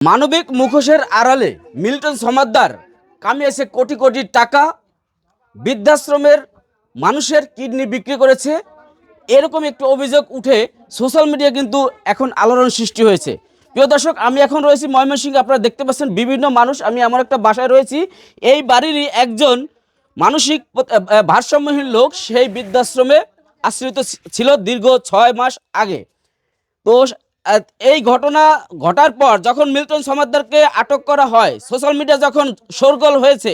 মানবিক মুখোশের আড়ালে মিল্টন সমাদ্দার কামিয়েছে কোটি কোটি টাকা। বৃদ্ধাশ্রমের মানুষের কিডনি বিক্রি করেছে। এরকম একটি অভিযোগ উঠে সোশ্যাল মিডিয়া কিন্তু এখন আলোড়ন সৃষ্টি হয়েছে। প্রিয় দর্শক, আমি এখন রয়েছি ময়মনসিংহে। আপনারা দেখতে পাচ্ছেন বিভিন্ন মানুষ। আমি আমার একটা বাসায় রয়েছি। এই বাড়িরই একজন মানসিক ভারসাম্যহীন লোক, সেই বৃদ্ধাশ্রমে আশ্রিত ছিল দীর্ঘ ছয় মাস আগে। তো এই ঘটনা ঘটার পর যখন মিল্টন সমাদ্দারকে আটক করা হয় সোশ্যাল মিডিয়া যখন শোরগোল হয়েছে,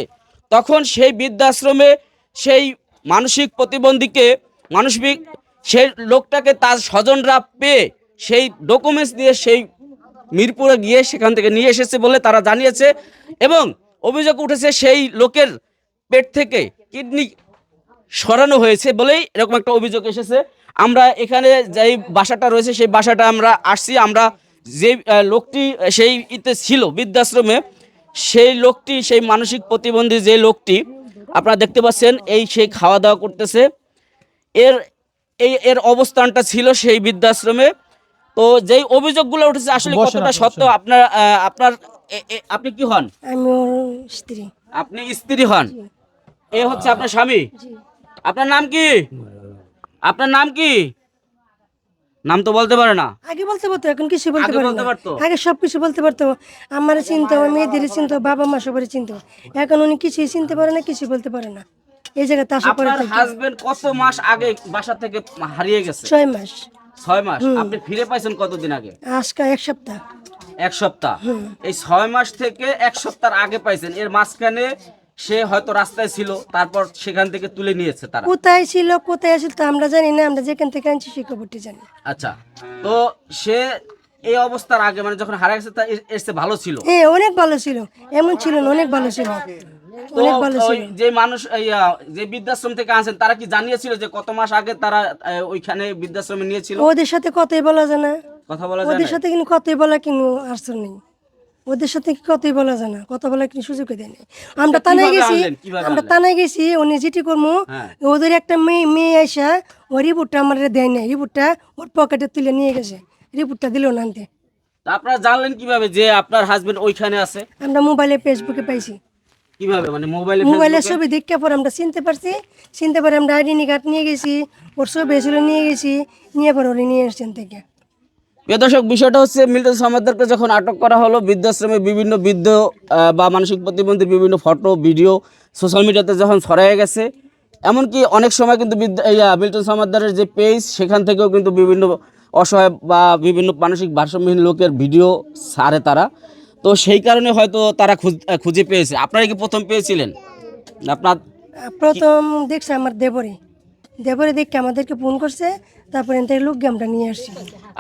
তখন সেই বৃদ্ধাশ্রমে সেই মানসিক প্রতিবন্ধীকে, মানসিক সেই লোকটাকে তার স্বজনরা পেয়ে সেই ডকুমেন্টস দিয়ে সেই মিরপুরে গিয়ে সেখান থেকে নিয়ে এসেছে বলে তারা জানিয়েছে এবং অভিযোগ উঠেছে সেই লোকের পেট থেকে কিডনি সরানো হয়েছে বলেই এরকম একটা অভিযোগ এসেছে। আমরা এখানে যেই বাসাটা রয়েছে সেই বাসাটা আমরা আসছি। আমরা যে লোকটি সেই ইতে ছিল বৃদ্ধাশ্রমে সেই লোকটি সেই মানসিক প্রতিবন্ধী যে লোকটি আপনারা দেখতে পাচ্ছেন এই সেই খাওয়া দাওয়া করতেছে। এর এই এর অবস্থানটা ছিল সেই বৃদ্ধাশ্রমে। তো যেই অভিযোগগুলো উঠেছে আসলে কতটা সত্য? আপনার আপনার আপনি কি হন? আমি স্ত্রী। আপনি স্ত্রী হন? এ হচ্ছে আপনার স্বামী? আপনার নাম কি? আপনার নাম কি? নাম তো বলতে পারে না। আগে বলতে পারতো এখন কিছু বলতে পারে বলতে পারতো? আগে সব কিছু বলতে পারতো। আমার চিনতো আমার মেয়েদের চিনতো বাবা মা সবারই চিনতো। এখন উনি কিছুই চিনতে পারে না কিছু বলতে পারে না। এই জায়গাতে আসা পরে আপনার হাজবেন্ড কত মাস আগে বাসা থেকে হারিয়ে গেছে? ছয় মাস। ছয় মাস? আপনি ফিরে পাইছেন কতদিন আগে? আজকে এক সপ্তাহ। এক সপ্তাহ? এই ছয় মাস থেকে এক সপ্তাহ আগে পাইছেন। এর মাঝখানে সে হয়তো রাস্তায় ছিল তারপর সেখান থেকে তুলে নিয়েছে তারা। কোথায় ছিল কোথায় আসছিল তা আমরা জানি না আমরা যেখান থেকে আনছি সেই খবরটি জানি। আচ্ছা তো সে এই অবস্থার আগে মানে যখন হারা গেছে তা এর ভালো ছিল? হ্যাঁ অনেক ভালো ছিল এমন ছিল না অনেক ভালো ছিল অনেক ভালো ছিল। যে মানুষ যে বৃদ্ধাশ্রম থেকে আনছেন তারা কি জানিয়েছিল যে কত মাস আগে তারা ওইখানে বৃদ্ধাশ্রমে নিয়েছিল? ওদের সাথে কথাই বলা যায় না। কথা বলা যায় ওদের সাথে কিন্তু কথাই বলা কিন্তু আসর নেই। ওদের সাথে কি কথাই বলা যায় না? কথা বলা কিন্তু সুযোগ দেয়নি আমরা তানায় গেছি আমরা? তানায় গেছি উনি যেটি করব হ্যাঁ। ওদের একটা মেয়ে মেয়ে আইসা ও রিপোর্টটা আমার দেয় না রিপোর্টটা ওর পকেটে তুলে নিয়ে গেছে। রিপোর্টটা দিল না আনতে। আপনারা জানলেন কীভাবে যে আপনার হাজবেন্ড ওইখানে আছে? আমরা মোবাইলে ফেসবুকে পাইছি। কীভাবে? মানে মোবাইলে মোবাইলের ছবি দেখতে পর আমরা চিনতে পারছি। চিনতে পারে আমরা আইডেন্টি কার্ড নিয়ে গেছি ওর ছবি এসেছিল নিয়ে গেছি নিয়ে পর ওরে নিয়ে এসছেন থেকে। প্রিয় দর্শক বিষয়টা হচ্ছে মিল্টন সমাদ্দারকে যখন আটক করা হলো বৃদ্ধাশ্রমে বিভিন্ন বৃদ্ধ বা মানসিক প্রতিবন্ধী বিভিন্ন ফটো ভিডিও সোশ্যাল মিডিয়াতে যখন ছড়াই গেছে এমনকি অনেক সময় কিন্তু আহ, মিল্টন সমাদ্দারের যে পেজ সেখান থেকেও কিন্তু বিভিন্ন অসহায় বা বিভিন্ন মানসিক ভারসাম্যহীন লোকের ভিডিও ছাড়ে তারা। তো সেই কারণে হয়তো তারা খুঁজে পেয়েছে। আপনারা কি প্রথম পেয়েছিলেন? আপনার প্রথম দেখছে আমার দেবরে। দেবরে দেখে আমাদেরকে ফোন করছে তারপরে এখান থেকে লোক আমরা নিয়ে আসছি।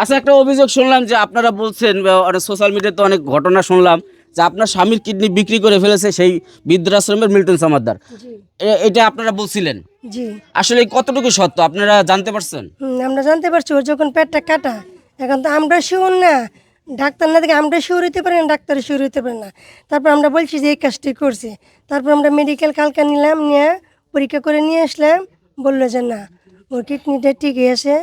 আচ্ছা একটা অভিযোগ শুনলাম যে আপনারা বলছেন সোশ্যাল মিডিয়াতে অনেক ঘটনা শুনলাম যে আপনার স্বামীর কিডনি বিক্রি করে ফেলেছে সেই বৃদ্ধাশ্রমের মিল্টন সমাদ্দার। এটা আপনারা বলছিলেন? জি। আসলে কতটুকু সত্য? আপনারা জানতে পারছেন? আমরা জানতে পারছি ওর যখন পেটটা কাটা এখন তো আমরা শিওর না। ডাক্তার না দেখে আমরা শিওর হইতে পারি না ডাক্তার শিওর হইতে পারে না। তারপর আমরা বলছি যে এই কাজটি করছে। তারপর আমরা মেডিকেল কালকে নিলাম নিয়ে পরীক্ষা করে নিয়ে আসলাম। বলল যে না ওর কিডনিটা ঠিকই আছে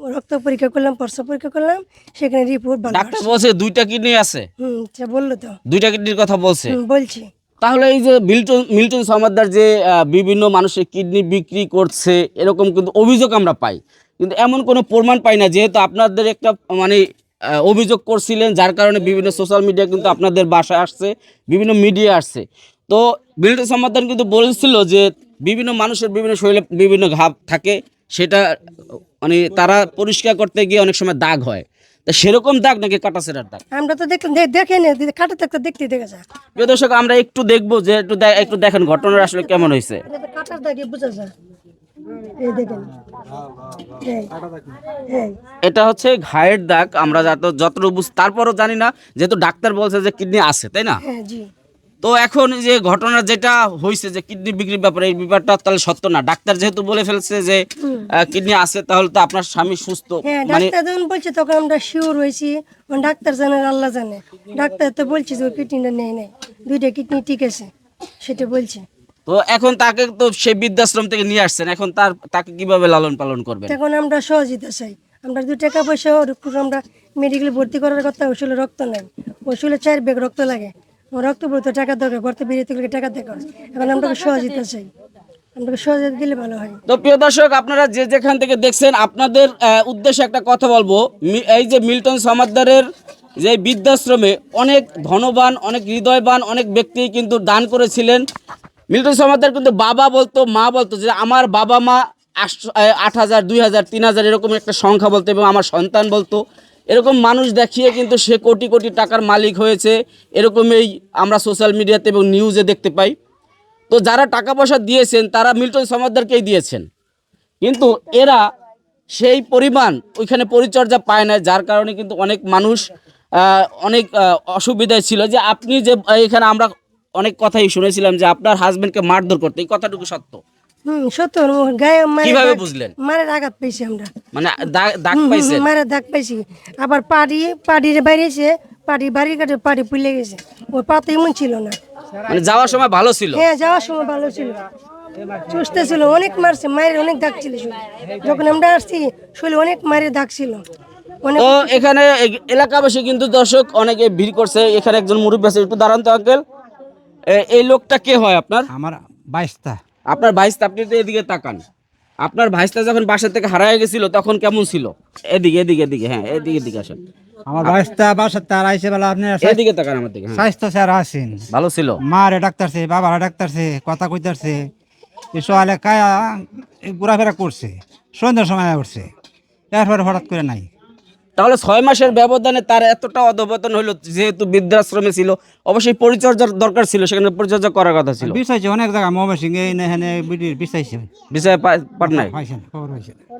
রক্ত পরীক্ষা করলাম পরশা পরীক্ষা করলাম সেখানে রিপোর্ট ভালো ডাক্তার বলছে দুইটা কিডনি আছে। হুম সে বলল তো। দুইটা কিডনির কথা বলছে। বলছি। তাহলে এই যে মিল্টন মিল্টন সমাদ্দার যে বিভিন্ন মানুষের কিডনি বিক্রি করছে এরকম কিন্তু অভিযোগ আমরা পাই। কিন্তু এমন কোনো প্রমাণ পাই না যেহেতু আপনাদের একটা মানে অভিযোগ করছিলেন যার কারণে বিভিন্ন সোশ্যাল মিডিয়া কিন্তু আপনাদের বাসায় আসছে বিভিন্ন মিডিয়া আসছে। তো মিল্টন সমাদ্দার কিন্তু বলেছিল যে বিভিন্ন মানুষের বিভিন্ন শরীরে বিভিন্ন ঘাব থাকে সেটা মানে তারা পরিষ্কার করতে গিয়ে অনেক সময় দাগ হয়। তা সেরকম দাগ নাকি কাটাছেরার দাগ? আমরা তো দেখলাম দেখে নি কাটা থাকতে দেখতে দেখা যায়। প্রিয় দর্শক আমরা একটু দেখব যে একটু একটু দেখেন ঘটনাটা আসলে কেমন হয়েছে। এটা কাটার দাগে বোঝা যায়। এটা হচ্ছে ঘায়ের দাগ আমরা যত যতটুকু বুঝ তারপরও জানি না যেহেতু ডাক্তার বলছে যে কিডনি আছে তাই না? হ্যাঁ জি। তো এখন যে ঘটনা যেটা হয়েছে যে কিডনি বিক্রির ব্যাপারে এই ব্যাপারটা তাহলে সত্য না। ডাক্তার যেহেতু বলে ফেলছে যে কিডনি আছে তাহলে তো আপনার স্বামী সুস্থ। হ্যাঁ মানে ডাক্তার যখন বলছে তখন আমরা শিওর হয়েছি। ডাক্তার জানে আল্লাহ জানে। ডাক্তার তো বলছে যে কিডনিটা নেই নেই। দুইটা কিডনি ঠিক আছে সেটা বলছে। তো এখন তাকে তো সেই বৃদ্ধাশ্রম থেকে নিয়ে আসছেন। এখন তার তাকে কীভাবে লালন পালন করবেন? এখন আমরা সহযোগিতা চাই। আমরা দু টাকা পয়সা আমরা মেডিকেল ভর্তি করার কথা ওষুধে রক্ত নেই ওষুধে চার ব্যাগ রক্ত লাগে। আমার রক্ত ভর্তি টাকা দরকার ভর্তি বেরিয়ে গেলে টাকা দরকার এখন আমরা সহযোগিতা চাই। তো প্রিয় দর্শক, আপনারা যে যেখান থেকে দেখছেন, আপনাদের উদ্দেশ্যে একটা কথা বলব। এই যে মিল্টন সমাদ্দারের যে বৃদ্ধাশ্রমে অনেক ধনবান, অনেক হৃদয়বান, অনেক ব্যক্তি কিন্তু দান করেছিলেন। মিল্টন সমাদ্দার কিন্তু বাবা বলতো, মা বলতো যে, আমার বাবা মা আট হাজার, দুই হাজার, তিন হাজার এরকম একটা সংখ্যা বলতো এবং আমার সন্তান বলতো। এরকম মানুষ দেখিয়ে কিন্তু সে কোটি কোটি টাকার মালিক হয়েছে, এরকমই আমরা সোশ্যাল মিডিয়াতে এবং নিউজে দেখতে পাই। তো যারা টাকা পয়সা দিয়েছেন, তারা মিল্টন সমাদ্দারকেই দিয়েছেন। কিন্তু এরা সেই পরিমাণ ওইখানে পরিচর্যা পায় না যার কারণে কিন্তু অনেক মানুষ অনেক অসুবিধায় ছিল যে আপনি যে, এখানে আমরা অনেক কথাই শুনেছিলাম যে আপনার হাজব্যান্ডকে মারধর করতে, এই কথাটুকু সত্য। হুম সত্য গায়ে কীভাবে বুঝলেন? মারের আঘাত পেয়েছি আমরা। মানে দাগ হুম, পাইছেন? মারের দাগ পাইছি। আবার পাড়ি পাড়ির বাইরেছে পাড়ি বাড়ি কাটে পাড়ি পুলে গেছে। ওই পাতা এমন ছিল না। মানে যাওয়ার সময় ভালো ছিল? হ্যাঁ যাওয়ার সময় ভালো ছিল। সুস্থ ছিল অনেক মারছে মায়ের অনেক দাগ ছিল যখন আমরা আসছি শরীরে অনেক মায়ের দাগ ছিল। তো এখানে এলাকাবাসী কিন্তু দর্শক অনেকে ভিড় করছে। এখানে একজন মুরব্বী আছে একটু দাঁড়ান তো আঙ্কেল। এই লোকটা কে হয় আপনার? আমার বাইশটা। আপনার ভাইস্তা আপনি তো এদিকে তাকান। আপনার ভাইসটা যখন বাসা থেকে হারায় গেছিল তখন কেমন ছিল? এদিকে এদিকে এদিকে হ্যাঁ এদিকে এদিকে আসেন। আমার ভাইসটা বাসার তার আইসে বেলা আপনি এদিকে তাকান আমার দিকে হ্যাঁ। স্বাস্থ্য স্যার আছেন। ভালো ছিল? মা মারে ডাক্তারছে বাবারা ডাক্তারছে কথা কইতারছে। এসলে কায়া ঘোরাফেরা করছে। সন্ধ্যার সময় উঠছে এরপরে হঠাৎ করে নাই। তাহলে ছয় মাসের ব্যবধানে তার এতটা অধপতন হলো যেহেতু বৃদ্ধাশ্রমে ছিল অবশ্যই পরিচর্যার দরকার ছিল সেখানে পরিচর্যা করার কথা ছিল। বিষাইছে অনেক জায়গা মোবাইল সিং এই বিষাইছে বিষয় পাটনায়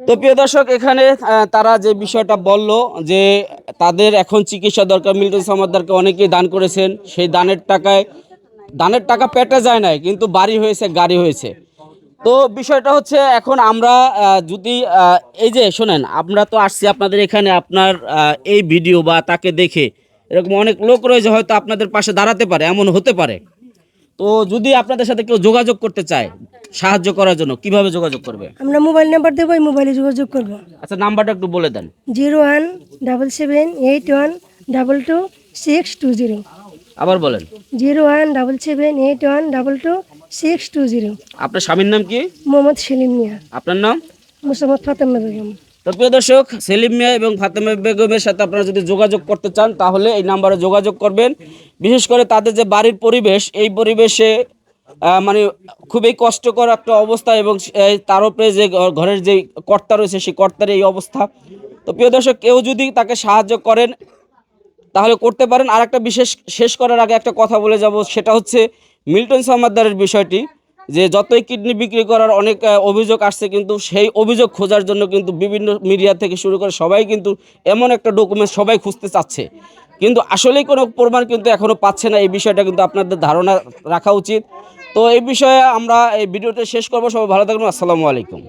তো প্রিয় দর্শক এখানে তারা যে বিষয়টা বলল যে তাদের এখন চিকিৎসা দরকার মিল্টন সমাদ্দারকে অনেকেই দান করেছেন। সেই দানের টাকায় দানের টাকা পেটে যায় নাই কিন্তু বাড়ি হয়েছে গাড়ি হয়েছে। তো বিষয়টা হচ্ছে এখন আমরা যদি এই যে শোনেন আমরা তো আসছি আপনাদের এখানে আপনার এই ভিডিও বা তাকে দেখে এরকম অনেক লোক রয়েছে হয়তো আপনাদের পাশে দাঁড়াতে পারে এমন হতে পারে। তো যদি আপনাদের সাথে কেউ যোগাযোগ করতে চায় সাহায্য করার জন্য কীভাবে যোগাযোগ করবে? আমরা মোবাইল নাম্বার দেবো এই মোবাইলে যোগাযোগ করব। আচ্ছা নাম্বারটা একটু বলে দেন। Zero one double seven eight one double two six two zero. আবার বলেন। Zero one double seven eight one double two six two zero. আপনার স্বামীর নাম কি? মোহাম্মদ সেলিম মিয়া। আপনার নাম? মুসাম্মদ ফাতেমা বেগম। তো প্রিয় দর্শক সেলিম মিয়া এবং ফাতেমা বেগমের সাথে আপনারা যদি যোগাযোগ করতে চান তাহলে এই নাম্বারে যোগাযোগ করবেন। বিশেষ করে তাদের যে বাড়ির পরিবেশ এই পরিবেশে মানে খুবই কষ্টকর একটা অবস্থা এবং তার উপরে যে ঘরের যে কর্তা রয়েছে সেই কর্তার এই অবস্থা। তো প্রিয় দর্শক কেউ যদি তাকে সাহায্য করেন তাহলে করতে পারেন। আর একটা বিশেষ, শেষ করার আগে একটা কথা বলে যাব, সেটা হচ্ছে মিল্টন সমাদ্দারের বিষয়টি, যে যতই কিডনি বিক্রি করার অনেক অভিযোগ আসছে, কিন্তু সেই অভিযোগ খোঁজার জন্য কিন্তু বিভিন্ন মিডিয়া থেকে শুরু করে সবাই কিন্তু এমন একটা ডকুমেন্ট সবাই খুঁজতে চাচ্ছে। কিন্তু আসলেই কোনো প্রমাণ কিন্তু এখনও পাচ্ছে না, এই বিষয়টা কিন্তু আপনাদের ধারণা রাখা উচিত। তো এই বিষয়ে আমরা এই ভিডিওটা শেষ করব। সবাই ভালো থাকবেন। আসসালামু আলাইকুম।